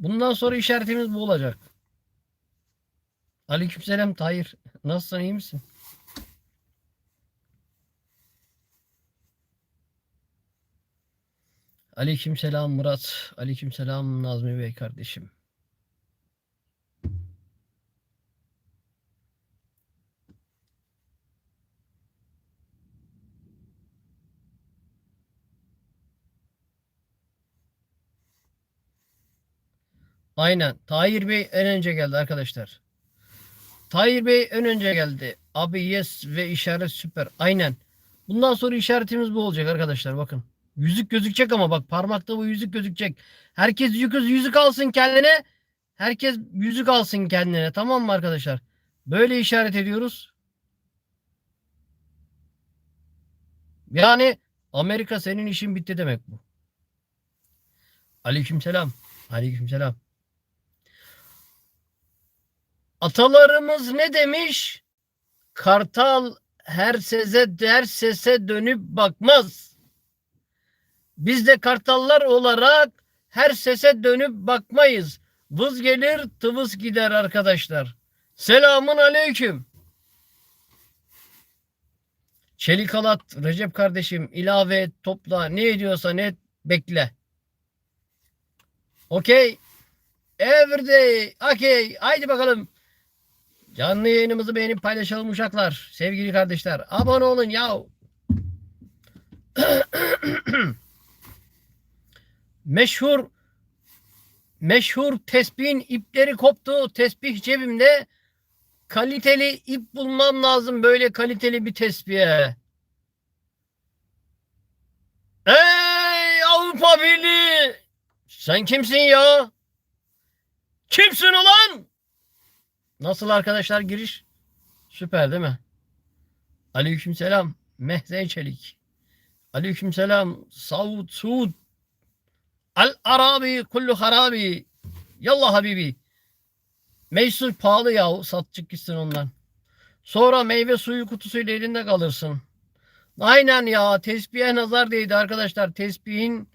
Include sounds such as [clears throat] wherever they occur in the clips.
Bundan sonra işaretimiz bu olacak. Aleykümselam Tahir. Nasılsın iyi misin? Aleykümselam Murat. Aleykümselam Nazmi Bey kardeşim. Aynen. Tahir Bey en önce geldi arkadaşlar. Tahir Bey en önce geldi. Abi yes ve işaret süper. Aynen. Bundan sonra işaretimiz bu olacak arkadaşlar bakın. Yüzük gözükecek ama bak parmakta bu yüzük gözükecek. Herkes yüzük, yüzük alsın kendine. Herkes yüzük alsın kendine. Tamam mı arkadaşlar? Böyle işaret ediyoruz. Yani Amerika senin işin bitti demek bu. Aleykümselam. Aleykümselam. Atalarımız ne demiş? Kartal her sese her sese dönüp bakmaz. Biz de kartallar olarak her sese dönüp bakmayız. Vız gelir tıvız gider arkadaşlar. Selamun aleyküm. Çelik Recep kardeşim ilave et, topla ne ediyorsan et bekle. Okey. Everyday. Okey. Haydi bakalım. Canlı yayınımızı beğenip paylaşalım uşaklar. Sevgili kardeşler. Abone olun ya. [coughs] meşhur meşhur tesbihin ipleri koptu. Tesbih cebimde. Kaliteli ip bulmam lazım. Böyle kaliteli bir tesbihe. Ey Avrupa Birliği! Sen kimsin ya? Kimsin ulan? Nasıl arkadaşlar giriş? Süper değil mi? Aleykümselam. Mehzen Çelik. Aleykümselam. Saud Suud. Al Arabi kullu harabi. Yallah habibi. Meysur pahalı yahu. Satçık gitsin ondan. Sonra meyve suyu kutusuyla elinde kalırsın. Aynen ya. Tesbihe nazar değdi arkadaşlar. Tesbihin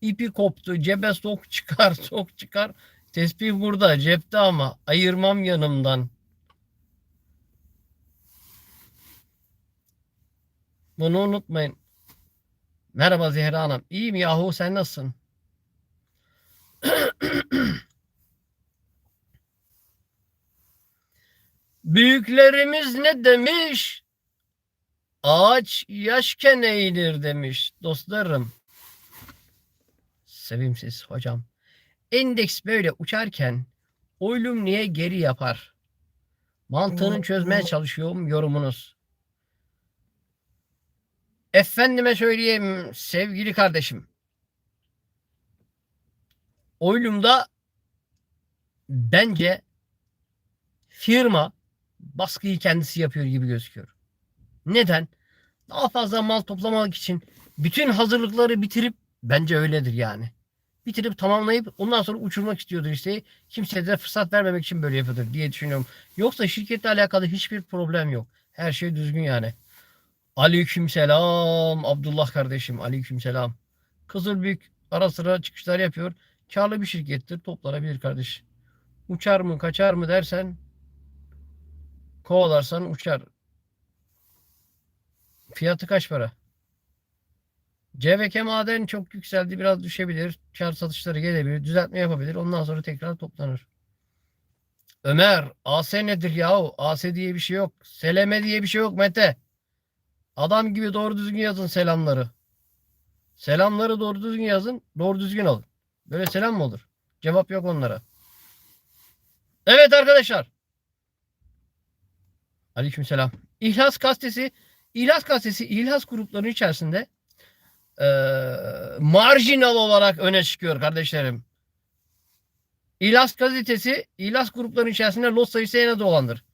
ipi koptu. Cebe sok çıkar [laughs] sok çıkar. Tesbih burada cepte ama ayırmam yanımdan. Bunu unutmayın. Merhaba Zehra Hanım. İyiyim yahu sen nasılsın? [clears throat] Büyüklerimiz ne demiş? Ağaç yaşken eğilir demiş dostlarım. Sevimsiz hocam. Endeks böyle uçarken oylum niye geri yapar? Mantığını çözmeye çalışıyorum yorumunuz. Efendime söyleyeyim sevgili kardeşim. Oylumda bence firma baskıyı kendisi yapıyor gibi gözüküyor. Neden? Daha fazla mal toplamak için bütün hazırlıkları bitirip bence öyledir yani bitirip tamamlayıp ondan sonra uçurmak istiyordur işte. Kimseye de fırsat vermemek için böyle yapıyordur diye düşünüyorum. Yoksa şirketle alakalı hiçbir problem yok. Her şey düzgün yani. Aleykümselam Abdullah kardeşim. Aleykümselam. Kızıl Büyük ara sıra çıkışlar yapıyor. Karlı bir şirkettir. Toplanabilir kardeş. Uçar mı kaçar mı dersen kovalarsan uçar. Fiyatı kaç para? CVK maden çok yükseldi. Biraz düşebilir. Kar satışları gelebilir. Düzeltme yapabilir. Ondan sonra tekrar toplanır. Ömer AS nedir yahu? AS diye bir şey yok. Seleme diye bir şey yok Mete. Adam gibi doğru düzgün yazın selamları. Selamları doğru düzgün yazın. Doğru düzgün alın. Böyle selam mı olur? Cevap yok onlara. Evet arkadaşlar. Aleykümselam. İhlas gazetesi İhlas gazetesi İhlas gruplarının içerisinde e, marjinal olarak öne çıkıyor kardeşlerim. İlas gazetesi İlas gruplarının içerisinde lot sayısı en az olandır.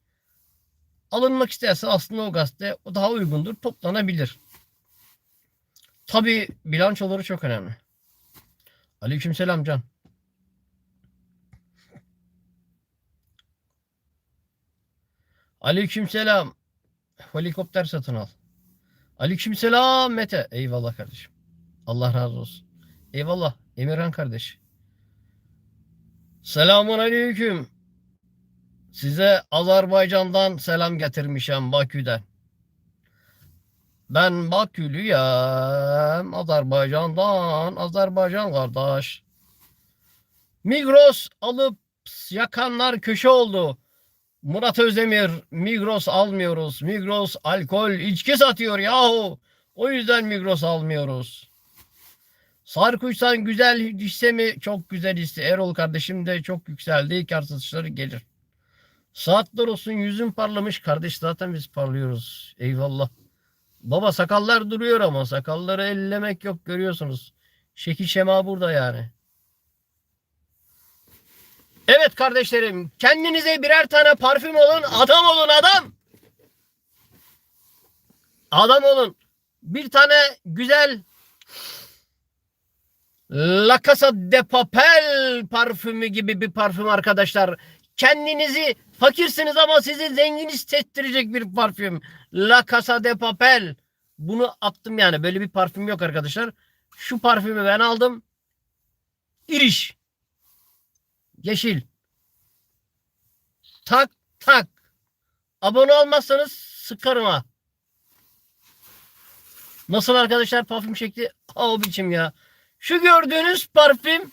Alınmak isterse aslında o gazete o daha uygundur. Toplanabilir. Tabi bilançoları çok önemli. Aleykümselam Can. Aleykümselam. Helikopter satın al. Aleykümselam Mete. Eyvallah kardeşim. Allah razı olsun. Eyvallah Emirhan kardeş. Selamun aleyküm. Size Azerbaycan'dan selam getirmişim Bakü'den. Ben Bakülüyüm. Azerbaycan'dan. Azerbaycan kardeş. Migros alıp yakanlar köşe oldu. Murat Özdemir Migros almıyoruz. Migros alkol içki satıyor yahu. O yüzden Migros almıyoruz. Sarkuş'tan güzel hisse mi? Çok güzel hisse. Erol kardeşim de çok yükseldi. Kar satışları gelir. Saatler olsun yüzün parlamış. Kardeş zaten biz parlıyoruz. Eyvallah. Baba sakallar duruyor ama sakalları ellemek yok görüyorsunuz. Şekil şema burada yani. Evet kardeşlerim kendinize birer tane parfüm olun adam olun adam. Adam olun. Bir tane güzel La Casa de Papel parfümü gibi bir parfüm arkadaşlar. Kendinizi fakirsiniz ama sizi zengin hissettirecek bir parfüm. La Casa de Papel. Bunu attım yani. Böyle bir parfüm yok arkadaşlar. Şu parfümü ben aldım. İriş. Yeşil. Tak tak. Abone olmazsanız sıkarım ha. Nasıl arkadaşlar parfüm şekli? O biçim ya. Şu gördüğünüz parfüm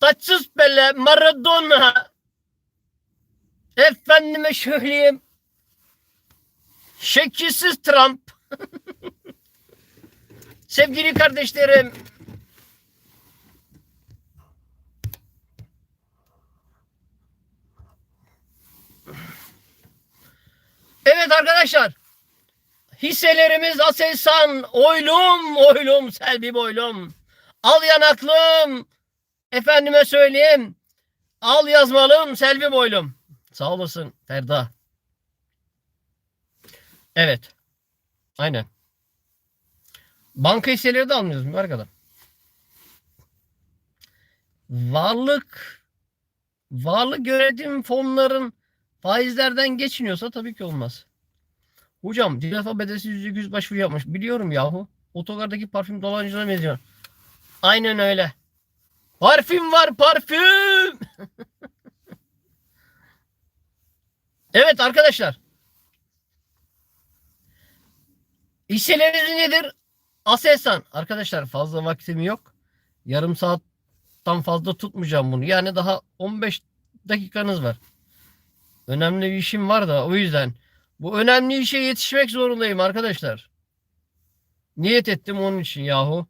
taçsız Pele, Maradona. Efendime söyleyeyim. Şekilsiz Trump. [laughs] Sevgili kardeşlerim. Evet arkadaşlar. Hisselerimiz Aselsan, oylum, oylum, Selvi boylum. Al yanaklım. Efendime söyleyeyim. Al yazmalım, Selvi boylum. Sağ olasın Ferda. Evet. Aynen. Banka hisseleri de almıyoruz mübarek adam. Varlık varlık yönetim fonların faizlerden geçiniyorsa tabii ki olmaz. Hocam dil alfabetesi %100 başvuru yapmış. Biliyorum yahu. Otogardaki parfüm dolancına benziyor. Aynen öyle. Parfüm var parfüm. [laughs] evet arkadaşlar. Hisseleriniz nedir? Aselsan. Arkadaşlar fazla vaktim yok. Yarım saatten fazla tutmayacağım bunu. Yani daha 15 dakikanız var. Önemli bir işim var da o yüzden. Bu önemli işe yetişmek zorundayım arkadaşlar. Niyet ettim onun için yahu.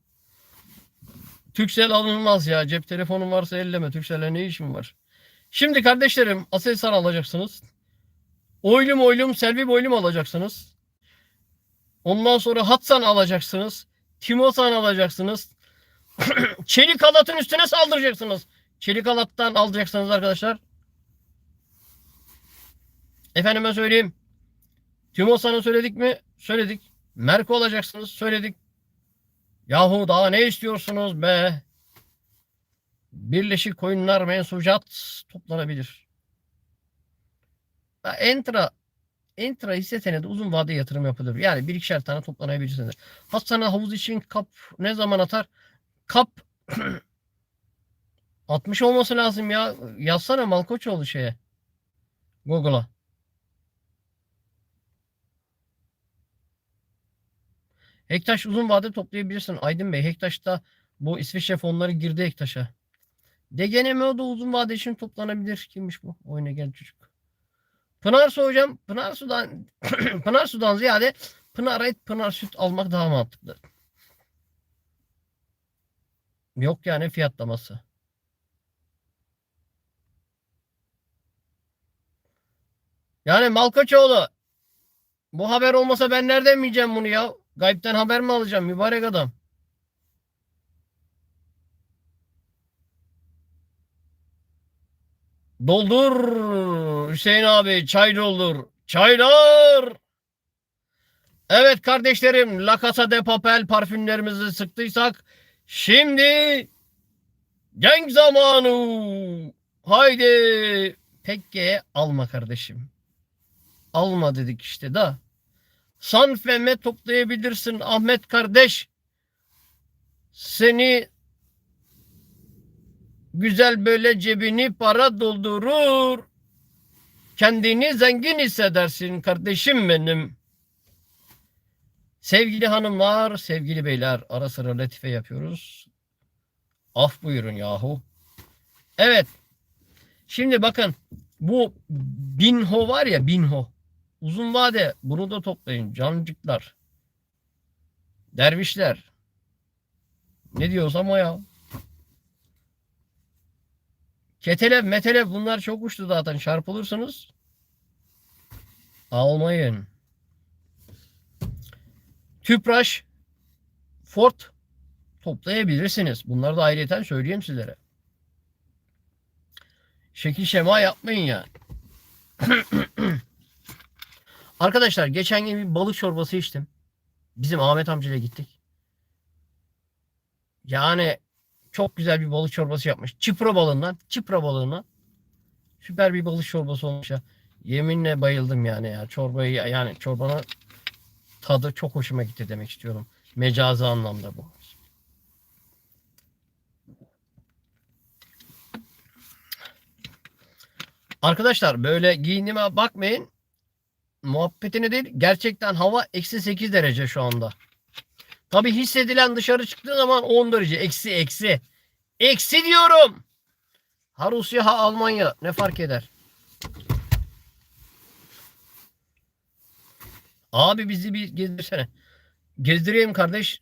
Türksel alınmaz ya. Cep telefonun varsa elleme. Türksel'e ne işim var? Şimdi kardeşlerim Aselsan alacaksınız. Oylum oylum Selvi boylum alacaksınız. Ondan sonra Hatsan alacaksınız. Timosan alacaksınız. [clears throat] Çelik halatın üstüne saldıracaksınız. Çelik halattan alacaksınız arkadaşlar. Efendime söyleyeyim. Timosan'ı söyledik mi? Söyledik. Merko olacaksınız. Söyledik. Yahu daha ne istiyorsunuz be? Birleşik Koyunlar mensucat toplanabilir. Entra Entra hisse senedi uzun vade yatırım yapılır. Yani bir ikişer tane toplanabilirsiniz. Hastane havuz için kap ne zaman atar? Kap [clears throat] 60 olması lazım ya. Yazsana Malkoçoğlu şeye. Google'a. Hektaş uzun vade toplayabilirsin. Aydın Bey Hektaş'ta bu İsviçre fonları girdi Hektaş'a. DGNMO da uzun vade için toplanabilir. Kimmiş bu? Oyuna gel çocuk. Pınar Su hocam. Pınar Su'dan [clears throat] Pınar Su'dan ziyade Pınar et Pınar Süt almak daha mantıklı. Yok yani fiyatlaması. Yani Malkoçoğlu bu haber olmasa ben nereden bileceğim bunu ya? Gayipten haber mi alacağım mübarek adam? Doldur Hüseyin abi çay doldur. Çaylar. Evet kardeşlerim La Casa de Papel parfümlerimizi sıktıysak şimdi genç zamanı. Haydi. Tekke alma kardeşim. Alma dedik işte da. Sanfeme toplayabilirsin Ahmet kardeş. Seni Güzel böyle cebini para doldurur. Kendini zengin hissedersin kardeşim benim. Sevgili hanımlar, sevgili beyler ara sıra latife yapıyoruz. Af buyurun yahu. Evet. Şimdi bakın bu binho var ya binho. Uzun vade bunu da toplayın cancıklar. Dervişler. Ne diyorsam o ya. Ketelev metelev bunlar çok uçtu zaten çarpılırsınız. Almayın. Tüpraş Ford toplayabilirsiniz. Bunları da ayrıyeten söyleyeyim sizlere. Şekil şema yapmayın ya. [clears throat] Arkadaşlar geçen gün bir balık çorbası içtim. Bizim Ahmet amcayla gittik. Yani çok güzel bir balık çorbası yapmış. Çipra balığından, çipra balığından. Süper bir balık çorbası olmuş ya. Yeminle bayıldım yani ya. Çorbayı yani çorbanın tadı çok hoşuma gitti demek istiyorum. Mecazi anlamda bu. Arkadaşlar böyle giyinime bakmayın. Muhabbetine değil. Gerçekten hava eksi 8 derece şu anda. Tabi hissedilen dışarı çıktığı zaman 10 derece. Eksi eksi. Eksi diyorum. Ha Rusya ha Almanya. Ne fark eder? Abi bizi bir gezdirsene. Gezdireyim kardeş.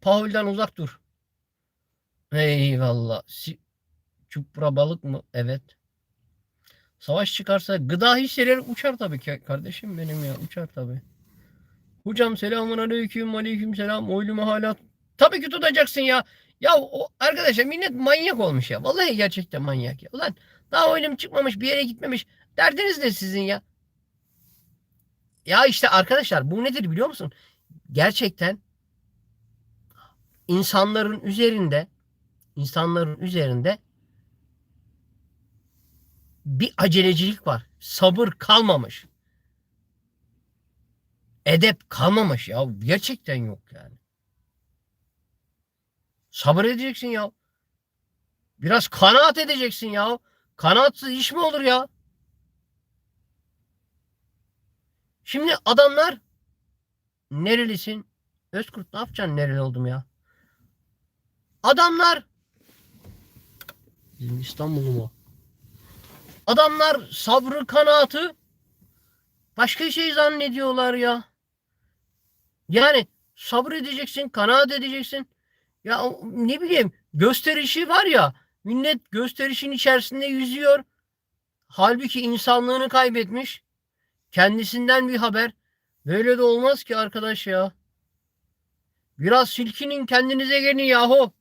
Pahul'den uzak dur. Eyvallah. Çupra balık mı? Evet. Savaş çıkarsa gıda hisseleri uçar tabii ki kardeşim benim ya uçar tabii. Hocam selamun aleyküm aleyküm selam oyluma hala. Tabii ki tutacaksın ya. Ya o, arkadaşlar millet manyak olmuş ya. Vallahi gerçekten manyak ya. Ulan daha oylum çıkmamış bir yere gitmemiş. Derdiniz ne sizin ya? Ya işte arkadaşlar bu nedir biliyor musun? Gerçekten insanların üzerinde insanların üzerinde bir acelecilik var. Sabır kalmamış. Edep kalmamış ya. Gerçekten yok yani. Sabır edeceksin ya. Biraz kanaat edeceksin ya. Kanaatsız iş mi olur ya? Şimdi adamlar nerelisin? Özkurt ne yapacaksın nereli oldum ya? Adamlar bizim İstanbul'u mu? Adamlar sabrı kanaatı başka şey zannediyorlar ya. Yani sabır edeceksin, kanaat edeceksin. Ya ne bileyim gösterişi var ya millet gösterişin içerisinde yüzüyor. Halbuki insanlığını kaybetmiş. Kendisinden bir haber. Böyle de olmaz ki arkadaş ya. Biraz silkinin kendinize gelin yahu.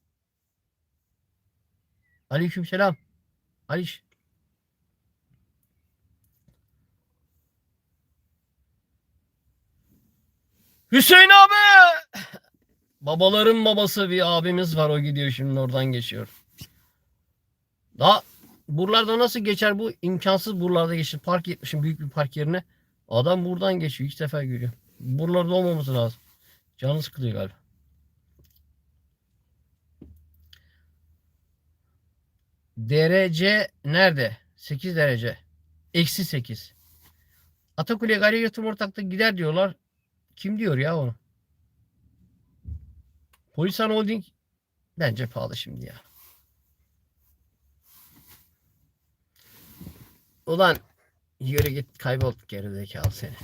Aleykümselam. Aliş. Hüseyin abi. Babaların babası bir abimiz var o gidiyor şimdi oradan geçiyor. Daha buralarda nasıl geçer bu? imkansız buralarda geçir. Park etmişim büyük bir park yerine. Adam buradan geçiyor. İlk sefer görüyor. Buralarda olmaması lazım. Canı sıkılıyor galiba. Derece nerede? 8 derece. Eksi 8. Atakule gayri yatırım ortakta gider diyorlar. Kim diyor ya onu? Polisan Holding bence pahalı şimdi ya. Ulan yürü git kaybolduk gerizekalı seni.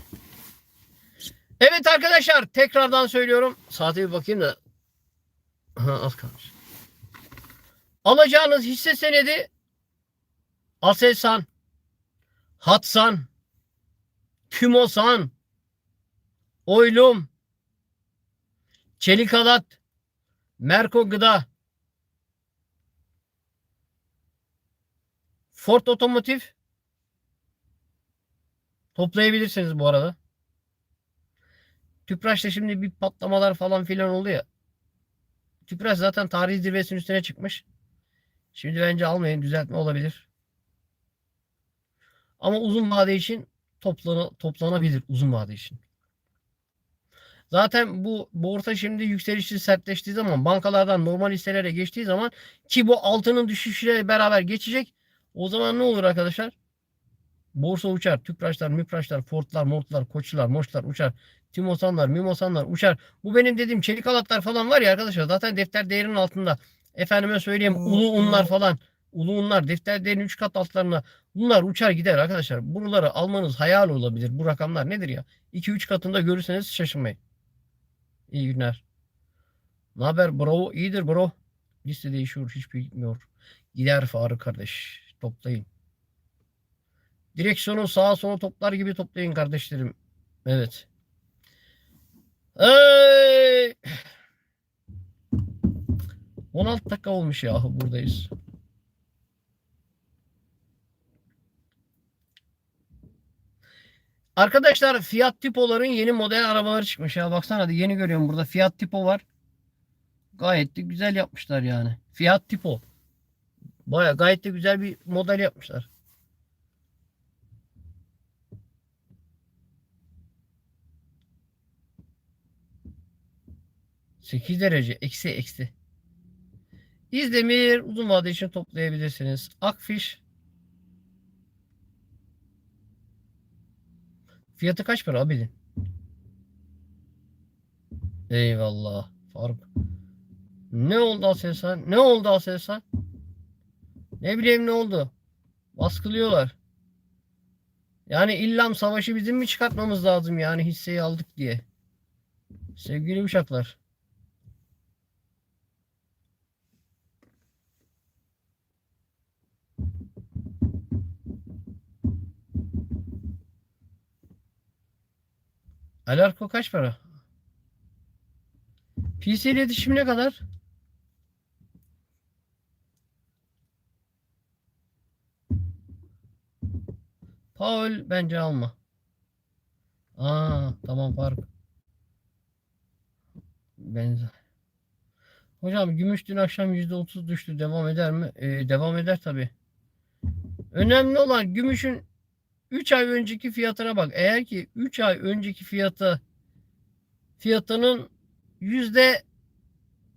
Evet arkadaşlar tekrardan söylüyorum. Saate bir bakayım da. Ha, az kalmış. Alacağınız hisse senedi Aselsan, Hatsan, Tümosan, Oylum, Çelik Alat, Merko Gıda, Ford Otomotiv toplayabilirsiniz bu arada. Tüpraş'ta şimdi bir patlamalar falan filan oldu ya. Tüpraş zaten tarihi zirvesinin üstüne çıkmış. Şimdi bence almayın düzeltme olabilir. Ama uzun vade için toplana, toplanabilir uzun vade için. Zaten bu borsa şimdi yükselişli sertleştiği zaman bankalardan normal hisselere geçtiği zaman ki bu altının düşüşüyle beraber geçecek. O zaman ne olur arkadaşlar? Borsa uçar. Tüpraşlar, müpraşlar, Fordlar, Mortlar, Koçlar, Moçlar uçar. Timosanlar, Mimosanlar uçar. Bu benim dediğim çelik halatlar falan var ya arkadaşlar. Zaten defter değerinin altında. Efendime söyleyeyim ulu unlar falan. Ulu unlar defter değerinin 3 kat altlarına. Bunlar uçar gider arkadaşlar. Buraları almanız hayal olabilir. Bu rakamlar nedir ya? 2-3 katında görürseniz şaşırmayın. İyi günler. Ne haber bro? İyidir bro. Liste değişiyor. Hiç bitmiyor. Gider Faruk kardeş. Toplayın. Direksiyonu sağa sola toplar gibi toplayın kardeşlerim. Evet. Ey! [sighs] 16 dakika olmuş yahu buradayız. Arkadaşlar Fiat Tipo'ların yeni model arabaları çıkmış ya. Baksana hadi yeni görüyorum burada Fiat Tipo var. Gayet de güzel yapmışlar yani. Fiat Tipo. Baya gayet de güzel bir model yapmışlar. Sekiz derece eksi eksi. İzdemir uzun vade için toplayabilirsiniz. Akfiş Fiyatı kaç para abi? Eyvallah Faruk. Ne oldu Aselsan? Ne oldu Aselsan? Ne bileyim ne oldu? Baskılıyorlar. Yani illam savaşı bizim mi çıkartmamız lazım yani hisseyi aldık diye. Sevgili uşaklar. Alarko kaç para? PC iletişim ne kadar? Paul bence alma. Aa tamam fark. Benzer. Hocam gümüş dün akşam %30 düştü. Devam eder mi? Ee, devam eder tabi. Önemli olan gümüşün 3 ay önceki fiyatına bak. Eğer ki 3 ay önceki fiyatı fiyatının yüzde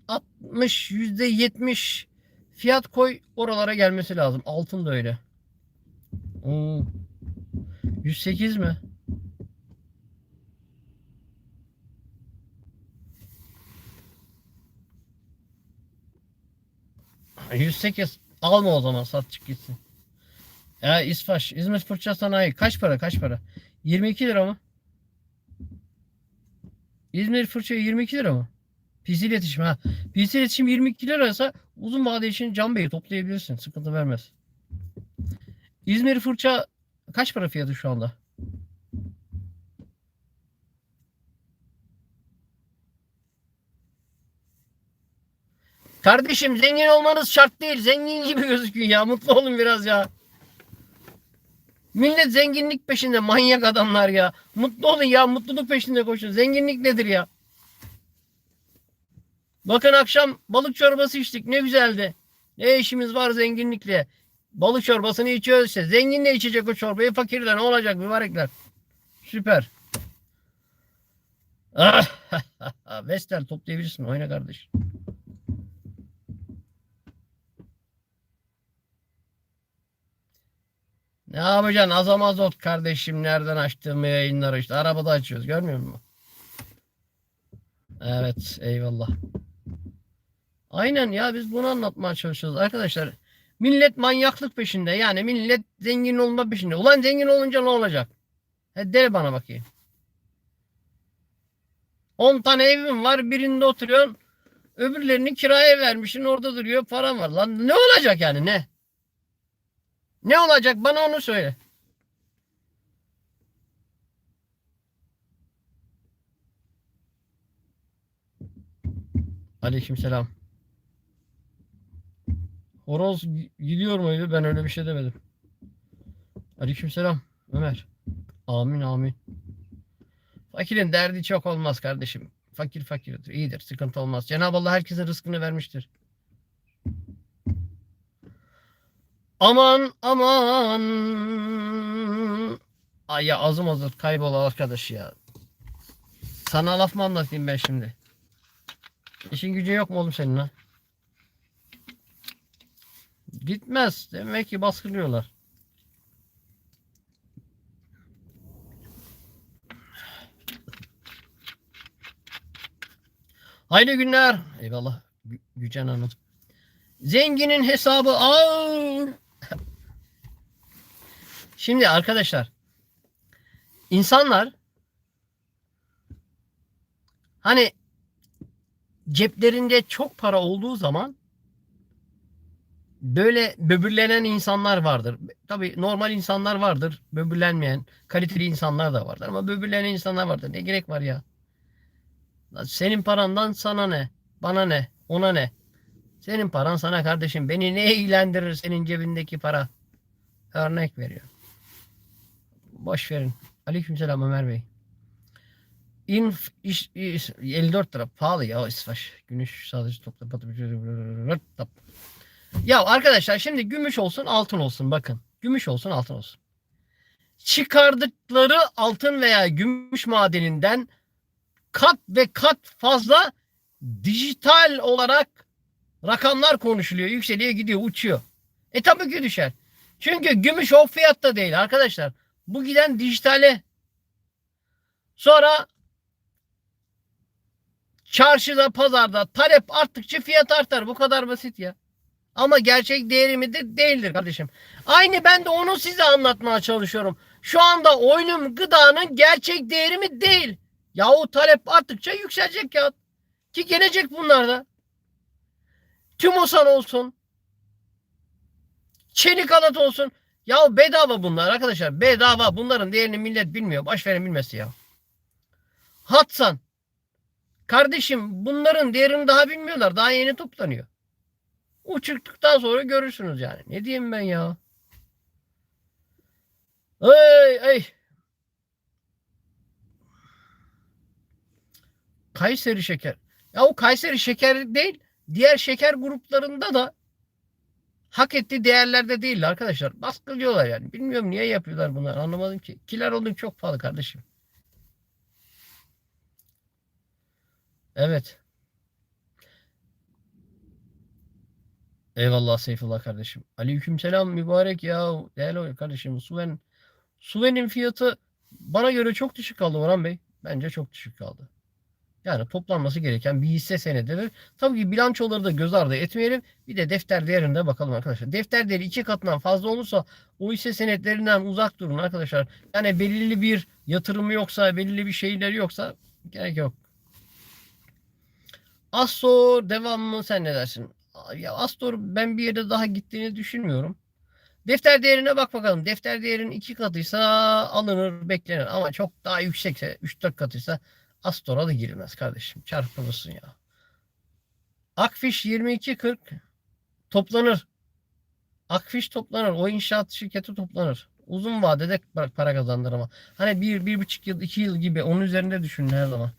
60 yüzde 70 fiyat koy oralara gelmesi lazım. Altın da öyle. Oo. 108 mi? Ha, 108 alma o zaman sat çık gitsin. Ya İsfaş, İzmir Fırça Sanayi kaç para kaç para? 22 lira mı? İzmir Fırça 22 lira mı? PC iletişim ha. PC iletişim 22 liraysa uzun vade için Can Bey'i toplayabilirsin. Sıkıntı vermez. İzmir Fırça kaç para fiyatı şu anda? Kardeşim zengin olmanız şart değil. Zengin gibi gözüküyor ya. Mutlu olun biraz ya. Millet zenginlik peşinde manyak adamlar ya. Mutlu olun ya mutluluk peşinde koşun. Zenginlik nedir ya? Bakın akşam balık çorbası içtik ne güzeldi. Ne işimiz var zenginlikle. Balık çorbasını içiyoruz işte. Zengin ne içecek o çorbayı fakirler ne olacak mübarekler. Süper. Ah, [laughs] Vestel toplayabilirsin oyna kardeş. Ne yapacaksın? Azam azot kardeşim. Nereden açtığım yayınları işte. Arabada açıyoruz. Görmüyor musun? Evet. Eyvallah. Aynen ya biz bunu anlatmaya çalışıyoruz. Arkadaşlar millet manyaklık peşinde. Yani millet zengin olma peşinde. Ulan zengin olunca ne olacak? He de bana bakayım. 10 tane evim var. Birinde oturuyorsun. Öbürlerini kiraya vermişsin. Orada duruyor. Param var. Lan ne olacak yani ne? Ne olacak bana onu söyle. Aleykümselam. Horoz gi- gidiyor muydu? Ben öyle bir şey demedim. Aleykümselam Ömer. Amin amin. Fakirin derdi çok olmaz kardeşim. Fakir fakirdir. iyidir. Sıkıntı olmaz. Cenab-ı Allah herkese rızkını vermiştir. Aman aman. Ay ya ağzım hazır kaybol arkadaş ya. Sana laf mı anlatayım ben şimdi? İşin gücün yok mu oğlum senin ha? Gitmez. Demek ki baskılıyorlar. Hayırlı günler. Eyvallah Gü- Gücen Hanım. Zenginin hesabı ağır. Şimdi arkadaşlar insanlar hani ceplerinde çok para olduğu zaman böyle böbürlenen insanlar vardır. Tabii normal insanlar vardır. Böbürlenmeyen, kaliteli insanlar da vardır. Ama böbürlenen insanlar vardır. Ne gerek var ya? Senin parandan sana ne? Bana ne? Ona ne? Senin paran sana kardeşim. Beni ne ilgilendirir senin cebindeki para? Örnek veriyor. Boş verin. Aleykümselam Ömer Bey. İnf, iş, iş- 54 lira pahalı ya İsveç. Gümüş sadece topla patı- Ya arkadaşlar şimdi gümüş olsun altın olsun bakın. Gümüş olsun altın olsun. Çıkardıkları altın veya gümüş madeninden kat ve kat fazla dijital olarak rakamlar konuşuluyor. Yükseliyor gidiyor uçuyor. E tabii ki düşer. Çünkü gümüş o fiyatta değil arkadaşlar. Bu giden dijitale. Sonra çarşıda pazarda talep arttıkça fiyat artar. Bu kadar basit ya. Ama gerçek değeri mi de değildir kardeşim. Aynı ben de onu size anlatmaya çalışıyorum. Şu anda oyunun gıdanın gerçek değeri mi değil. Yahu talep arttıkça yükselecek ya. Ki gelecek bunlar da. Tümosan olsun. Çelik alat olsun. Ya bedava bunlar arkadaşlar. Bedava. Bunların değerini millet bilmiyor. Baş bilmesi ya. Hatsan. Kardeşim bunların değerini daha bilmiyorlar. Daha yeni toplanıyor. Uçurduktan sonra görürsünüz yani. Ne diyeyim ben ya? Ey ey. Kayseri şeker. Ya o Kayseri şeker değil. Diğer şeker gruplarında da hak ettiği değerlerde değil arkadaşlar. Baskılıyorlar yani. Bilmiyorum niye yapıyorlar bunlar anlamadım ki. Kiler olduk çok pahalı kardeşim. Evet. Eyvallah Seyfullah kardeşim. Aleykümselam mübarek ya. Değerli kardeşim. Suven, Suven'in fiyatı bana göre çok düşük kaldı Orhan Bey. Bence çok düşük kaldı. Yani toplanması gereken bir hisse senedidir. Tabii ki bilançoları da göz ardı etmeyelim. Bir de defter değerinde bakalım arkadaşlar. Defter değeri iki katından fazla olursa o hisse senetlerinden uzak durun arkadaşlar. Yani belirli bir yatırımı yoksa, belirli bir şeyleri yoksa gerek yok. Astor devam mı sen ne dersin? Ya Astor ben bir yere daha gittiğini düşünmüyorum. Defter değerine bak bakalım. Defter değerinin iki katıysa alınır beklenir. Ama çok daha yüksekse 3-4 katıysa Astor'a da girilmez kardeşim. Çarpılırsın ya. Akfiş 22.40 toplanır. Akfiş toplanır. O inşaat şirketi toplanır. Uzun vadede para kazandır ama. Hani bir, bir buçuk yıl, iki yıl gibi onun üzerinde düşünün her zaman.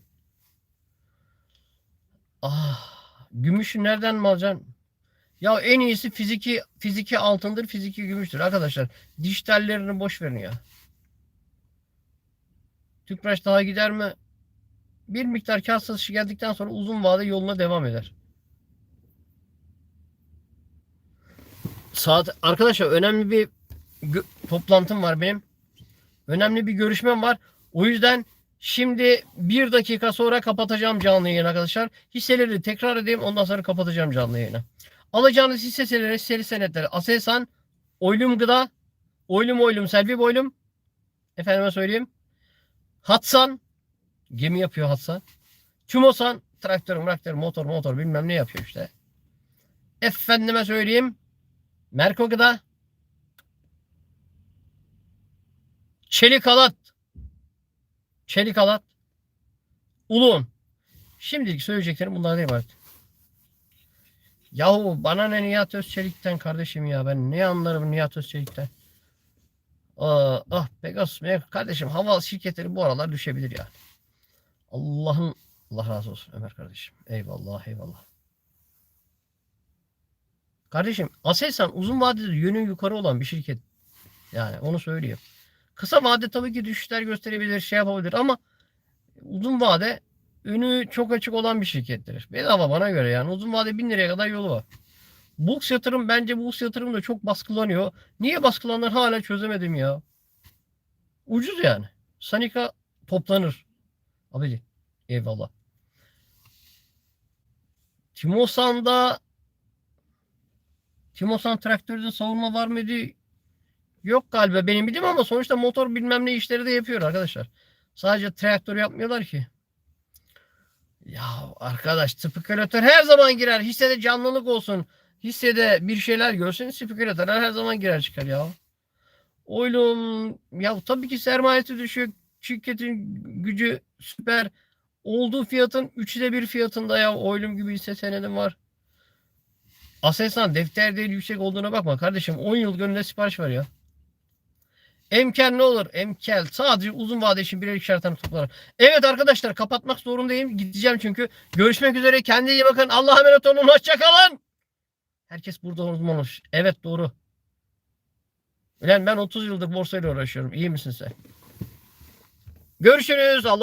Ah, gümüşü nereden mi alacaksın? Ya en iyisi fiziki fiziki altındır, fiziki gümüştür arkadaşlar. Dijitallerini boş verin ya. Tüpraş daha gider mi? Bir miktar kar satışı geldikten sonra uzun vade yoluna devam eder. Saat arkadaşlar önemli bir toplantım var benim. Önemli bir görüşmem var. O yüzden şimdi bir dakika sonra kapatacağım canlı yayını arkadaşlar. Hisseleri tekrar edeyim ondan sonra kapatacağım canlı yayını. Alacağınız hisse senetleri, seri senetleri Aselsan, Oylum Gıda, Oylum Oylum Selvi Boylum, efendime söyleyeyim. Hatsan, gemi yapıyor Hatsan. Tümosan, traktör, traktör, motor, motor bilmem ne yapıyor işte. Efendime söyleyeyim. Merko Gıda, Çelik Alat, Çelik Alat, Uluğun. Şimdilik söyleyeceklerim bunlardan ibaret. Yahu bana ne Nihat Özçelik'ten kardeşim ya ben ne anlarım Nihat Özçelik'ten. Aa, ah Pegasus. kardeşim hava şirketleri bu aralar düşebilir yani. Allah'ın Allah razı olsun Ömer kardeşim. Eyvallah eyvallah. Kardeşim Aselsan uzun vadede yönü yukarı olan bir şirket. Yani onu söyleyeyim. Kısa vade tabii ki düşüşler gösterebilir, şey yapabilir ama uzun vade önü çok açık olan bir şirkettir. Bedava bana göre yani. Uzun vade 1000 liraya kadar yolu var. Bux yatırım bence Bux yatırım da çok baskılanıyor. Niye baskılanır hala çözemedim ya. Ucuz yani. Sanika toplanır. Abi eyvallah. Timosan'da Timosan traktörde savunma var mıydı? Yok galiba benim bildiğim ama sonuçta motor bilmem ne işleri de yapıyor arkadaşlar. Sadece traktör yapmıyorlar ki. Ya arkadaş spekülatör her zaman girer. Hissede canlılık olsun. Hissede bir şeyler görsün spekülatör her zaman girer çıkar ya. Oğlum ya tabii ki sermayesi düşük. Şirketin gücü süper. Olduğu fiyatın üçte bir fiyatında ya. Oylum gibi hisse senedim var. Aselsan defter değil yüksek olduğuna bakma kardeşim. 10 yıl gönüllü sipariş var ya. Emkel ne olur? Emkel. Sadece uzun vade için birer ikişer tane toplarım. Evet arkadaşlar kapatmak zorundayım. Gideceğim çünkü. Görüşmek üzere. Kendinize iyi bakın. Allah'a emanet olun. Hoşçakalın. Herkes burada uzman olmuş. Evet doğru. Ulan ben 30 yıldır borsayla uğraşıyorum. İyi misin sen? Görüşürüz. Allah